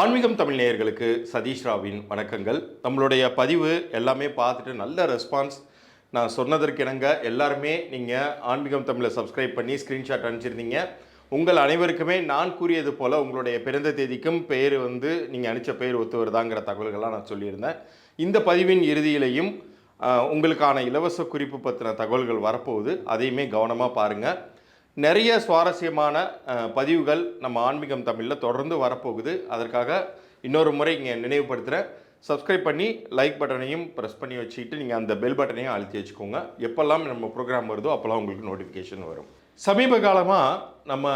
ஆன்மீகம் தமிழ் நேயர்களுக்கு சதீஷ் ராவின் வணக்கங்கள். நம்மளுடைய பதிவு எல்லாமே பார்த்துட்டு நல்ல ரெஸ்பான்ஸ் நான் சொன்னதற்கிணங்க எல்லாருமே நீங்கள் ஆன்மீகம் தமிழை சப்ஸ்கிரைப் பண்ணி ஸ்க்ரீன்ஷாட் அனுப்பிச்சிருந்தீங்க. உங்கள் அனைவருக்குமே நான் கூறியது போல் உங்களுடைய பிறந்த தேதிக்கும் பெயர் வந்து நீங்கள் அனுப்பிச்ச பெயர் ஒத்து வருதாங்கிற தகவல்கள்லாம் நான் சொல்லியிருந்தேன். இந்த பதிவின் இறுதியிலையும் உங்களுக்கான இலவச குறிப்பு பற்றின தகவல்கள் வரப்போகுது. அதையுமே கவனமாக பாருங்கள் நிறைய சுவாரஸ்யமான பதிவுகள் நம்ம ஆன்மீகம் தமிழில் தொடர்ந்து வரப்போகுது. அதற்காக இன்னொரு முறை இங்கே நினைவுபடுத்துகிறேன் சப்ஸ்கிரைப் பண்ணி லைக் பட்டனையும் ப்ரெஸ் பண்ணி வச்சுக்கிட்டு நீங்கள் அந்த பெல் பட்டனையும் அழுத்தி வச்சுக்கோங்க. எப்போல்லாம் நம்ம ப்ரோக்ராம் வருதோ அப்போல்லாம் உங்களுக்கு நோட்டிஃபிகேஷன் வரும். சமீப காலமாக நம்ம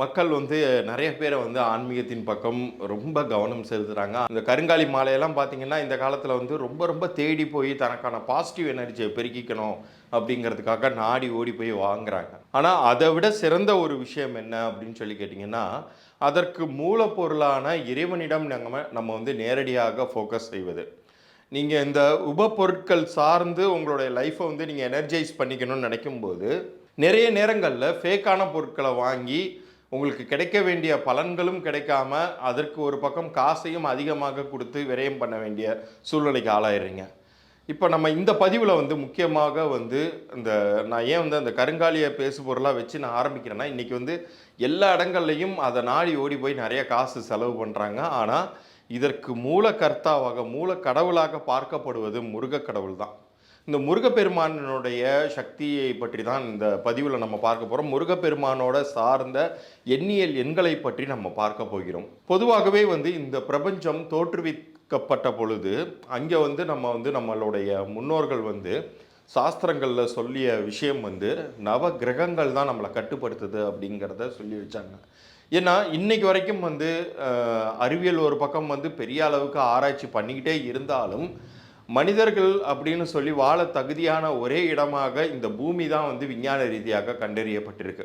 மக்கள் வந்து நிறைய பேரை வந்து ஆன்மீகத்தின் பக்கம் ரொம்ப கவனம் செலுத்துகிறாங்க அந்த கருங்காலி மாலையெல்லாம் பார்த்தீங்கன்னா இந்த காலத்தில் வந்து ரொம்ப ரொம்ப தேடி போய் தனக்கான பாசிட்டிவ் எனர்ஜியை பெருக்கிக்கணும் அப்படிங்கிறதுக்காக நாடி ஓடி போய் வாங்குறாங்க. ஆனால் அதை விட சிறந்த ஒரு விஷயம் என்ன அப்படின்னு சொல்லி கேட்டிங்கன்னா அதற்கு மூலப்பொருளான இறைவனிடம் நம்ம நம்ம வந்து நேரடியாக ஃபோக்கஸ் செய்வது. நீங்கள் இந்த உபப்பொருட்கள் சார்ந்து உங்களுடைய லைஃப்பை வந்து நீங்கள் எனர்ஜைஸ் பண்ணிக்கணும்னு நினைக்கும்போது நிறைய நேரங்களில் ஃபேக்கான பொருட்களை வாங்கி உங்களுக்கு கிடைக்க வேண்டிய பலன்களும் கிடைக்காம அதற்கு ஒரு பக்கம் காசையும் அதிகமாக கொடுத்து விரயம் பண்ண வேண்டிய சூழ்நிலைக்கு ஆளாயிடுறீங்க. இப்போ நம்ம இந்த பதிவில் வந்து முக்கியமாக வந்து இந்த நான் ஏன் வந்து அந்த கருங்காலியை பேசு பொருளாக வச்சு நான் ஆரம்பிக்கிறேன்னா இன்றைக்கி வந்து எல்லா இடங்கள்லையும் அதை நாடி ஓடி போய் நிறைய காசு செலவு பண்ணுறாங்க ஆனால் இதற்கு மூல கர்த்தாவாக மூல கடவுளாக பார்க்கப்படுவது முருக கடவுள் தான் இந்த முருகப்பெருமானுடைய சக்தியை பற்றி தான் இந்த பதிவில் நம்ம பார்க்க போகிறோம் முருகப்பெருமானோட சார்ந்த எண்ணியல் எண்களை பற்றி நம்ம பார்க்க போகிறோம். பொதுவாகவே வந்து இந்த பிரபஞ்சம் தோற்றுவிக்கப்பட்ட பொழுது அங்கே வந்து நம்ம வந்து நம்மளுடைய முன்னோர்கள் வந்து சாஸ்திரங்களில் சொல்லிய விஷயம் வந்து நவ கிரகங்கள் தான் நம்மளை கட்டுப்படுத்துது அப்படிங்கிறத சொல்லி வச்சாங்க. ஏன்னா இன்னைக்கு வரைக்கும் வந்து அறிவியல் ஒரு பக்கம் வந்து பெரிய அளவுக்கு ஆராய்ச்சி பண்ணிக்கிட்டே இருந்தாலும் மனிதர்கள் அப்படின்னு சொல்லி வாழ தகுதியான ஒரே இடமாக இந்த பூமி தான் வந்து விஞ்ஞான ரீதியாக கண்டறியப்பட்டிருக்கு.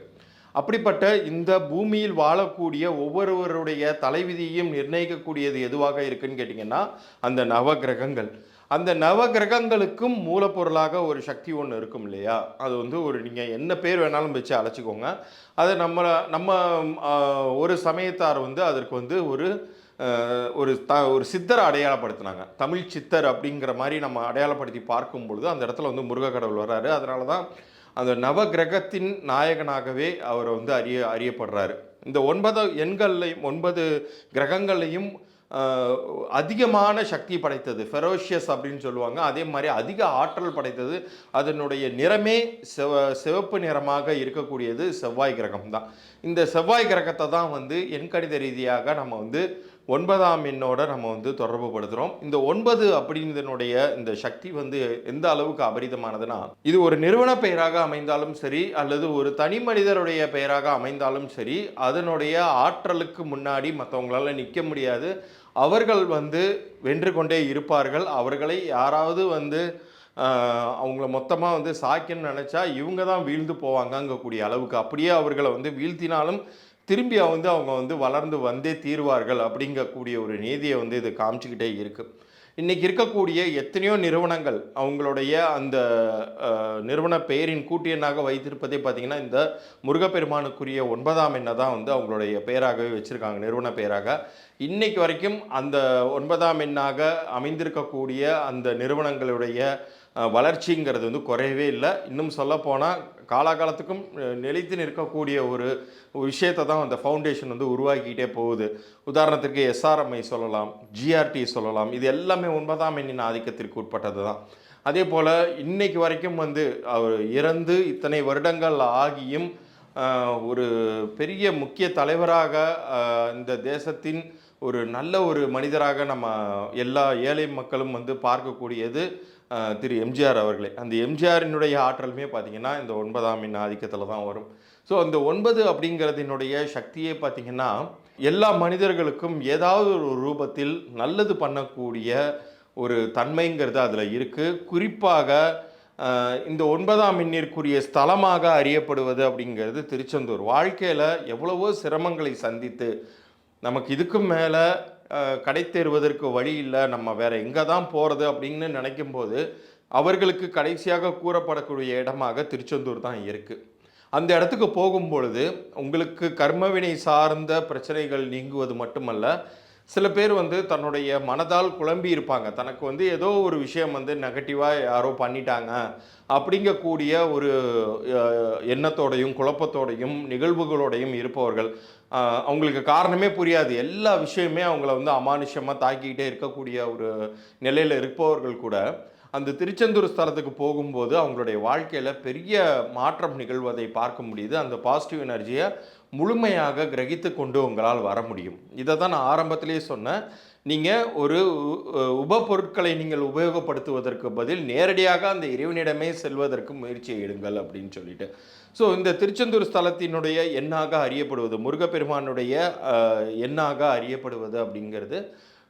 அப்படிப்பட்ட இந்த பூமியில் வாழக்கூடிய ஒவ்வொருவருடைய தலைவிதியையும் நிர்ணயிக்கக்கூடியது எதுவாக இருக்குன்னு கேட்டிங்கன்னா அந்த நவ கிரகங்கள் அந்த நவ கிரகங்களுக்கும் மூலப்பொருளாக ஒரு சக்தி ஒன்று இருக்கும் இல்லையா? அது வந்து ஒரு நீங்கள் என்ன பேர் வேணாலும் வச்சு அழைச்சிக்கோங்க. அதை நம்ம நம்ம ஒரு சமயத்தார் வந்து அதற்கு வந்து ஒரு ஒரு த ஒரு சித்தரை அடையாளப்படுத்தினாங்க. தமிழ் சித்தர் அப்படிங்கிற மாதிரி நம்ம அடையாளப்படுத்தி பார்க்கும் பொழுது அந்த இடத்துல வந்து முருக கடவுள் வர்றாரு. அதனால தான் அந்த நவ கிரகத்தின் நாயகனாகவே அவர் வந்து அறிய அறியப்படுறாரு. இந்த ஒன்பது எண்கள்லையும் ஒன்பது கிரகங்களையும் அதிகமான சக்தி படைத்தது. ஃபெரோஷியஸ் அப்படின்னு சொல்லுவாங்க. அதே மாதிரி அதிக ஆற்றல் படைத்தது. அதனுடைய நிறமே செவ சிவப்பு நிறமாக இருக்கக்கூடியது செவ்வாய் கிரகம் தான் இந்த செவ்வாய் கிரகத்தை தான் வந்து எண்கணித ரீதியாக நம்ம வந்து ஒன்பதாம் எண்ணோட நம்ம வந்து தொடர்பு படுத்துகிறோம் இந்த ஒன்பது அப்படின்றதனுடைய இந்த சக்தி வந்து எந்த அளவுக்கு அபரிதமானதுன்னா இது ஒரு நிறுவன பெயராக அமைந்தாலும் சரி அல்லது ஒரு தனி மனிதருடைய பெயராக அமைந்தாலும் சரி அதனுடைய ஆற்றலுக்கு முன்னாடி மற்றவங்களால நிற்க முடியாது. அவர்கள் வந்து வென்று கொண்டே இருப்பார்கள். அவர்களை யாராவது வந்து அவங்கள மொத்தமாக வந்து சாய்க்கணும்னு நினச்சா இவங்க தான் வீழ்ந்து போவாங்கங்கக்கூடிய அளவுக்கு அப்படியே அவர்களை வந்து வீழ்த்தினாலும் திரும்பி வந்து அவங்க வந்து வளர்ந்து வந்தே தீர்வார்கள் அப்படிங்கக்கூடிய ஒரு நீதியை வந்து இது காமிச்சிக்கிட்டே இருக்குது இன்றைக்கி இருக்கக்கூடிய எத்தனையோ நிறுவனங்கள் அவங்களுடைய அந்த நிறுவன பெயரின் கூட்டியனாக வைத்திருப்பதே பார்த்திங்கன்னா இந்த முருகப்பெருமானுக்குரிய ஒன்பதாம் எண்ணை தான் வந்து அவங்களுடைய பெயராகவே வச்சுருக்காங்க நிறுவன பெயராக. இன்றைக்கு வரைக்கும் அந்த ஒன்பதாம் எண்ணாக அமைந்திருக்கக்கூடிய அந்த நிறுவனங்களுடைய வளர்ச்சிங்கிறது வந்து குறையவே இல்லை. இன்னும் சொல்லப்போனால் காலாகாலத்துக்கும் நிலைத்து நிற்கக்கூடிய ஒரு விஷயத்தை தான் அந்த ஃபவுண்டேஷன் வந்து உருவாக்கிக்கிட்டே போகுது. உதாரணத்துக்கு எஸ்ஆர்எம்ஐ சொல்லலாம் ஜிஆர்டி சொல்லலாம் இது எல்லாமே ஒன்பதாம் எண்ணின் ஆதிக்கத்திற்கு உட்பட்டது தான். அதே போல் இன்னைக்கு வரைக்கும் வந்து அவர் இறந்து இத்தனை வருடங்கள் ஆகியும் ஒரு பெரிய முக்கிய தலைவராக இந்த தேசத்தின் ஒரு நல்ல ஒரு மனிதராக நம்ம எல்லா ஏழை மக்களும் வந்து பார்க்கக்கூடியது. திரு எம்ஜிஆர் அவர்களே அந்த எம்ஜிஆரினுடைய ஆற்றலுமே பார்த்தீங்கன்னா இந்த ஒன்பதாம் எண் ஆதிக்கத்தில் தான் வரும். ஸோ அந்த ஒன்பது அப்படிங்கிறதினுடைய சக்தியே பார்த்தீங்கன்னா எல்லா மனிதர்களுக்கும் ஏதாவது ஒரு ரூபத்தில் நல்லது பண்ணக்கூடிய ஒரு தன்மைங்கிறது அதில் இருக்குது குறிப்பாக இந்த ஒன்பதாம் எண்ணிற்குரிய ஸ்தலமாக அறியப்படுவது அப்படிங்கிறது திருச்செந்தூர். வாழ்க்கையில் எவ்வளவோ சிரமங்களை சந்தித்து நமக்கு இதுக்கும் மேலே கடை தேர்வதற்கு வழி இல்லை நம்ம வேற எங்கே தான் போகிறது அப்படின்னு நினைக்கும் போது அவர்களுக்கு கடைசியாக கூறப்படக்கூடிய இடமாக திருச்செந்தூர் தான் இருக்குது அந்த இடத்துக்கு போகும் பொழுது உங்களுக்கு கர்மவினை சார்ந்த பிரச்சனைகள் நீங்குவது மட்டுமல்ல சில பேர் வந்து தன்னுடைய மனதால் குழம்பி இருப்பாங்க. தனக்கு வந்து ஏதோ ஒரு விஷயம் வந்து நெகட்டிவாக யாரோ பண்ணிட்டாங்க அப்படிங்கக்கூடிய ஒரு எண்ணத்தோடையும் குழப்பத்தோடையும் நிகழ்வுகளோடையும் இருப்பவர்கள். அவங்களுக்கு காரணமே புரியாது. எல்லா விஷயமே அவங்கள வந்து அமானுஷ்யமாக தாக்கிக்கிட்டே இருக்கக்கூடிய ஒரு நிலையில் இருப்பவர்கள் கூட அந்த திருச்செந்தூர் ஸ்தலத்துக்கு போகும்போது அவங்களுடைய வாழ்க்கையில் பெரிய மாற்றம் நிகழ்வதை பார்க்க முடியுது. அந்த பாசிட்டிவ் எனர்ஜியை முழுமையாக கிரகித்து கொண்டு உங்களால் வர முடியும். இதை தான் நான் ஆரம்பத்திலேயே சொன்னேன். நீங்கள் ஒரு உப பொருட்களை நீங்கள் உபயோகப்படுத்துவதற்கு பதில் நேரடியாக அந்த இறைவனிடமே செல்வதற்கு முயற்சி எடுங்கள் அப்படின்னு சொல்லிட்டு. ஸோ இந்த திருச்செந்தூர் ஸ்தலத்தினுடைய எண்ணாக அறியப்படுவது முருகப்பெருமானுடைய எண்ணாக அறியப்படுவது அப்படிங்கிறது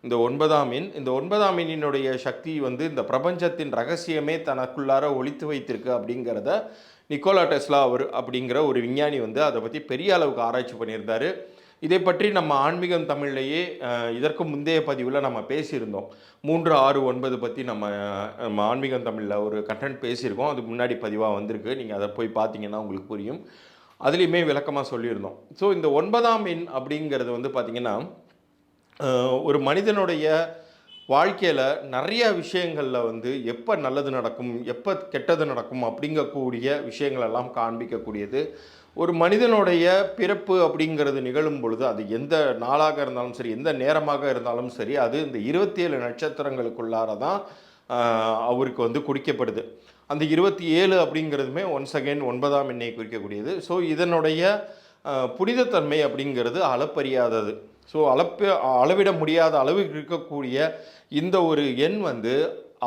இந்த ஒன்பதாம் எண். இந்த ஒன்பதாம் எண்ணினுடைய சக்தி வந்து இந்த பிரபஞ்சத்தின் ரகசியமே தனக்குள்ளார ஒழித்து வைத்திருக்கு அப்படிங்கிறத நிக்கோலா டெஸ்லா அவர் அப்படிங்கிற ஒரு விஞ்ஞானி வந்து அதை பற்றி பெரிய அளவுக்கு ஆராய்ச்சி பண்ணியிருந்தாரு. இதை பற்றி நம்ம ஆன்மீகம் தமிழ்லேயே இதற்கு முந்தைய பதிவில் நம்ம பேசியிருந்தோம். மூன்று ஆறு ஒன்பது பற்றி நம்ம நம்ம ஆன்மீகம் தமிழில் ஒரு கண்டென்ட் பேசியிருக்கோம். அது முன்னாடி பதிவாக வந்திருக்கு. நீங்கள் அதை போய் பார்த்தீங்கன்னா உங்களுக்கு புரியும். அதுலேயுமே விளக்கமாக சொல்லியிருந்தோம். ஸோ இந்த ஒன்பதாம் எண் அப்படிங்கிறது வந்து பார்த்திங்கன்னா ஒரு மனிதனுடைய வாழ்க்கையில் நிறைய விஷயங்களில் வந்து எப்போ நல்லது நடக்கும் எப்போ கெட்டது நடக்கும் அப்படிங்கக்கூடிய விஷயங்களெல்லாம் காண்பிக்கக்கூடியது. ஒரு மனிதனுடைய பிறப்பு அப்படிங்கிறது நிகழும் பொழுது அது எந்த நாளாக இருந்தாலும் சரி எந்த நேரமாக இருந்தாலும் சரி அது இந்த இருபத்தி ஏழு நட்சத்திரங்களுக்குள்ளார தான் அவருக்கு வந்து குறிக்கப்படுது. அந்த இருபத்தி ஏழு அப்படிங்கிறதுமே ஒன்ஸ் செகண்ட் ஒன்பதாம் எண்ணெயை குறிக்கக்கூடியது. ஸோ இதனுடைய புனிதத்தன்மை அப்படிங்கிறது அளப்பரியாதது ஸோ அளப்பு அளவிட முடியாத அளவுக்கு இருக்கக்கூடிய இந்த ஒரு எண் வந்து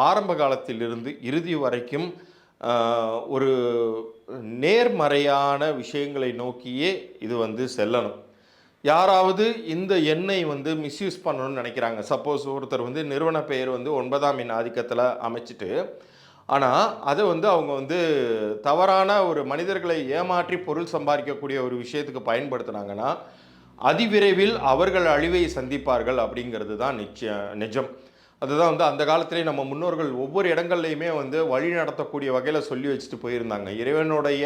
ஆரம்ப காலத்திலிருந்து இறுதி வரைக்கும் ஒரு நேர்மறையான விஷயங்களை நோக்கியே இது வந்து செல்லணும். யாராவது இந்த எண்ணை வந்து மிஸ்யூஸ் பண்ணணும்னு நினைக்கிறாங்க. சப்போஸ் ஒருத்தர் வந்து நிறுவன பெயர் வந்து ஒன்பதாம் எண் ஆதிக்கத்தில் அமைச்சிட்டு ஆனால் அதை வந்து அவங்க வந்து தவறான ஒரு மனிதர்களை ஏமாற்றி பொருள் சம்பாதிக்கக்கூடிய ஒரு விஷயத்துக்கு பயன்படுத்துனாங்கன்னா அதிவிரைவில் அவர்கள் அழிவை சந்திப்பார்கள் அப்படிங்கிறது தான் நிச்சய நிஜம். அதுதான் வந்து அந்த காலத்திலே நம்ம முன்னோர்கள் ஒவ்வொரு இடங்கள்லையுமே வந்து வழி நடத்தக்கூடிய வகையில் சொல்லி வச்சுட்டு போயிருந்தாங்க. இறைவனுடைய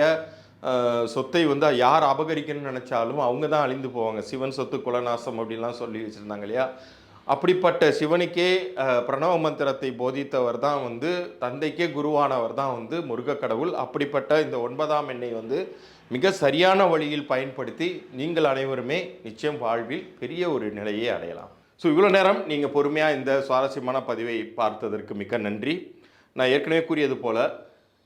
சொத்தை வந்து யார் அபகரிக்கணும்னு நினச்சாலும் அவங்க தான் அழிந்து போவாங்க. சிவன் சொத்து குலநாசம் அப்படின்லாம் சொல்லி வச்சுருந்தாங்க இல்லையா? அப்படிப்பட்ட சிவனுக்கே பிரணவ மந்திரத்தை போதித்தவர் தான் வந்து தந்தைக்கே குருவானவர் தான் வந்து முருகக்கடவுள். அப்படிப்பட்ட இந்த ஒன்பதாம் எண்ணெய் வந்து மிக சரியான வழியில் பயன்படுத்தி நீங்கள் அனைவருமே நிச்சயம் வாழ்வில் பெரிய ஒரு நிலையை அடையலாம். ஸோ இவ்வளோ நேரம் நீங்கள் பொறுமையாக இந்த சுவாரஸ்யமான பதிவை பார்த்ததற்கு மிக்க நன்றி. நான் ஏற்கனவே கூறியது போல்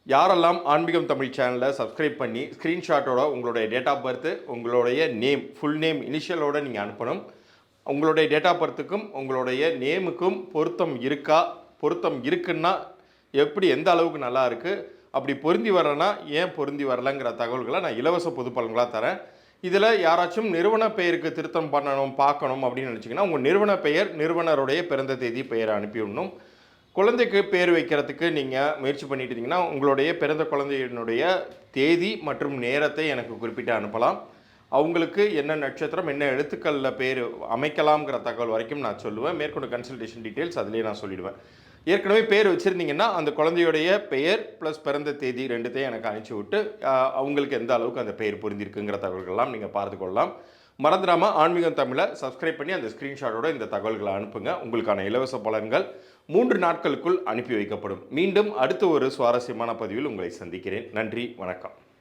யாரெல்லாம் ஆன்மீகம் தமிழ் சேனலை சப்ஸ்கிரைப் பண்ணி ஸ்க்ரீன்ஷாட்டோட உங்களுடைய டேட் ஆஃப் பர்த்து உங்களுடைய நேம் ஃபுல் நேம் இனிஷியலோட நீங்கள் அனுப்பணும். உங்களுடைய டேட் ஆஃப் பர்த்துக்கும் உங்களுடைய நேமுக்கும் பொருத்தம் இருக்கா? பொருத்தம் இருக்குன்னா எப்படி எந்த அளவுக்கு நல்லா இருக்குது அப்படி பொருந்தி வரலனா ஏன் பொருந்தி வரலங்கிற தகவல்களை நான் இலவச பொது பலன்களாக தரேன். இதில் யாராச்சும் நிறுவன பெயருக்கு திருத்தம் பண்ணணும் பார்க்கணும் அப்படின்னு நினச்சிங்கன்னா உங்கள் நிறுவன பெயர் நிறுவனருடைய பிறந்த தேதி பெயரை அனுப்பிவிடணும். குழந்தைக்கு பேர் வைக்கிறதுக்கு நீங்கள் முயற்சி பண்ணிட்டு இருந்தீங்கன்னா உங்களுடைய பிறந்த குழந்தையினுடைய தேதி மற்றும் நேரத்தை எனக்கு குறிப்பிட்டு அனுப்பலாம். அவங்களுக்கு என்ன நட்சத்திரம் என்ன எழுத்துக்களில் பேர் அமைக்கலாம்ங்கிற தகவல் வரைக்கும் நான் சொல்லுவேன். மேற்கொண்டு கன்சல்டேஷன் டீட்டெயில்ஸ் அதிலே நான் சொல்லிடுவேன். ஏற்கனவே பேர் வச்சுருந்தீங்கன்னா அந்த குழந்தையுடைய பெயர் ப்ளஸ் பிறந்த தேதி ரெண்டுத்தையும் எனக்கு அனுப்பிச்சி விட்டு அவங்களுக்கு எந்த அளவுக்கு அந்த பெயர் புரிந்திருக்குங்கிற தகவல்கள்லாம் நீங்கள் பார்த்து கொள்ளலாம் மறந்துடாமல் ஆன்மீகம் தமிழை சப்ஸ்கிரைப் பண்ணி அந்த ஸ்க்ரீன்ஷாட்டோட இந்த தகவல்களை அனுப்புங்க. உங்களுக்கான இலவச பலன்கள் மூன்று நாட்களுக்குள் அனுப்பி வைக்கப்படும். மீண்டும் அடுத்த ஒரு சுவாரஸ்யமான பதிவில் உங்களை சந்திக்கிறேன். நன்றி வணக்கம்.